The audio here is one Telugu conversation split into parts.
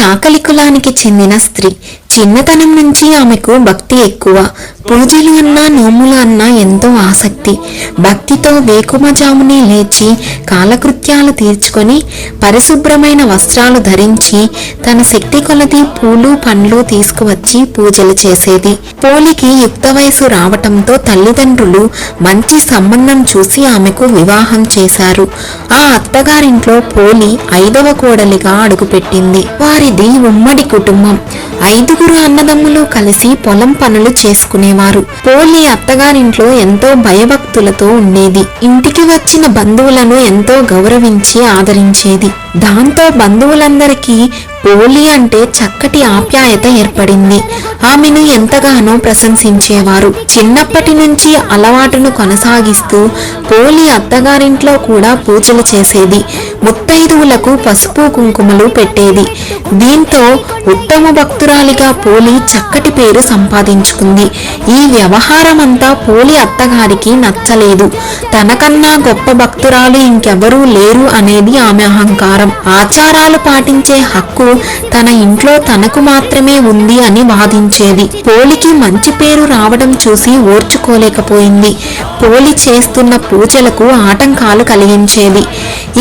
చాకలి కులానికి చెందిన స్త్రీ. చిన్నతనం నుంచి ఆమెకు భక్తి ఎక్కువ. పూజలు అన్నా నోములు అన్నా ఎంతో ఆసక్తి. భక్తితో వేకుమజామునే లేచి కాలకృత్యాలు తీర్చుకొని పరిశుభ్రమైన వస్త్రాలు ధరించి తన శక్తి కొలది పూలు పండ్లు తీసుకువచ్చి పూజలు చేసేది. పోలికి యుక్త వయసు రావటంతో తల్లిదండ్రులు మంచి సంబంధం చూసి ఆమెకు వివాహం చేశారు. ఆ అత్తగారింట్లో పోలి ఐదవ కోడలిగా అడుగుపెట్టింది. వారిది ఉమ్మడి కుటుంబం. ఐదు నలుగురు అన్నదమ్ములు కలిసి పొలం పనులు చేసుకునేవారు. పోలి అత్తగారింట్లో ఎంతో భయభక్తులతో ఉండేది. ఇంటికి వచ్చిన బంధువులను ఎంతో గౌరవించి ఆదరించేది. దాంతో బంధువులందరికీ పోలి అంటే చక్కటి ఆప్యాయత ఏర్పడింది. ఆమెను ఎంతగానో ప్రశంసించేవారు. చిన్నప్పటి నుంచి అలవాటును కొనసాగిస్తూ పోలి అత్తగారింట్లో కూడా పూజలు చేసేది. ముత్తైదువులకు పసుపు కుంకుమలు పెట్టేది. దీంతో ఉత్తమ భక్తురాలిగా పోలి చక్కటి పేరు సంపాదించుకుంది. ఈ వ్యవహారమంతా పోలి అత్తగారికి నచ్చలేదు. తనకన్నా గొప్ప భక్తురాలు ఇంకెవరూ లేరు అనేది ఆమె అహంకారం. ఆచారాలు పాటించే హక్కు తన ఇంట్లో తనకు మాత్రమే ఉంది అని వాదించేది. పోలికి మంచి పేరు రావడం చూసి ఓర్చుకోలేకపోయింది. పోలి చేస్తున్న పూజలకు ఆటంకాలు కలిగించేది.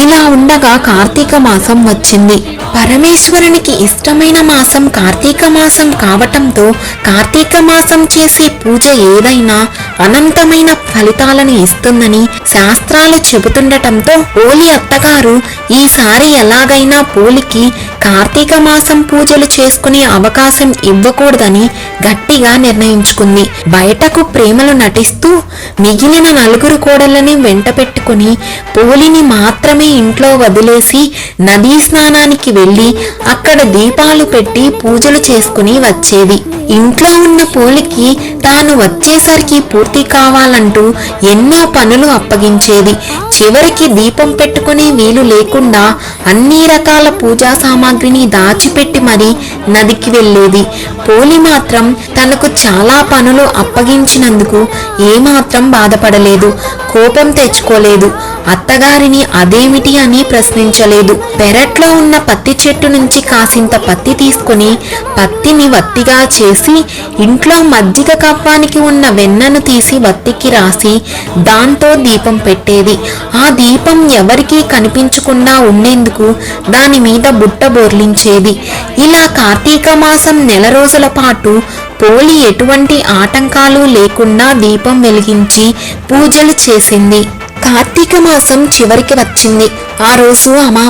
ఇలా ఉన్న ఉండగా కార్తీక మాసం వచ్చింది. పరమేశ్వరునికి ఇష్టమైన మాసం కార్తీక మాసం కావటంతో కార్తీక మాసం చేసే పూజ ఏదైనా అనంతమైన ఫలితాలను ఇస్తుందని శాస్త్రాలు చెబుతుండటంతో పోలి అత్తగారు ఈసారి ఎలాగైనా పోలికి కార్తీక మాసం పూజలు చేసుకునే అవకాశం ఇవ్వకూడదని గట్టిగా నిర్ణయించుకుంది. బయటకు ప్రేమలు నటిస్తూ మిగిలిన నలుగురు కోడళ్ళని వెంట పెట్టుకుని పోలిని మాత్రమే ఇంట్లో వదిలేసి నదీ స్నానానికి వెళ్ళి అక్కడ దీపాలు పెట్టి పూజలు చేసుకుని వచ్చేది. ఇంట్లో ఉన్న పోలికి తాను వచ్చేసరికి పూర్తి కావాలంటూ ఎన్నో పనులు అప్పగించేది చివరికి దీపం పెట్టుకునే వీలు లేకుండా అన్ని రకాల పూజా సామాగ్రిని దాచిపెట్టి మరీ నదికి వెళ్ళేది. పోలి మాత్రం తనకు చాలా పనులు అప్పగించినందుకు ఏమాత్రం బాధపడలేదు. కోపం తెచ్చుకోలేదు. అత్తగారిని అదేమిటి అని ప్రశ్నించలేదు. పెరట్లో ఉన్న పత్తి చెట్టు నుంచి కాసింత పత్తి తీసుకుని పత్తిని వత్తిగా చేసి ఇంట్లో మజ్జిగ కప్పానికి ఉన్న వెన్నను తీసి వత్తికి రాసి దాంతో దీపం పెట్టేది. ఆ దీపం ఎవరికీ కనిపించకుండా ఉండేందుకు దాని మీద బుట్ట బోర్లించేది. ఇలా కార్తీక మాసం నెల రోజుల పాటు పోలి ఎటువంటి ఆటంకాలు లేకుండా దీపం వెలిగించి పూజలు చేసింది. కార్తీక మాసం చివరికి వచ్చింది. ఆ రోజు అమా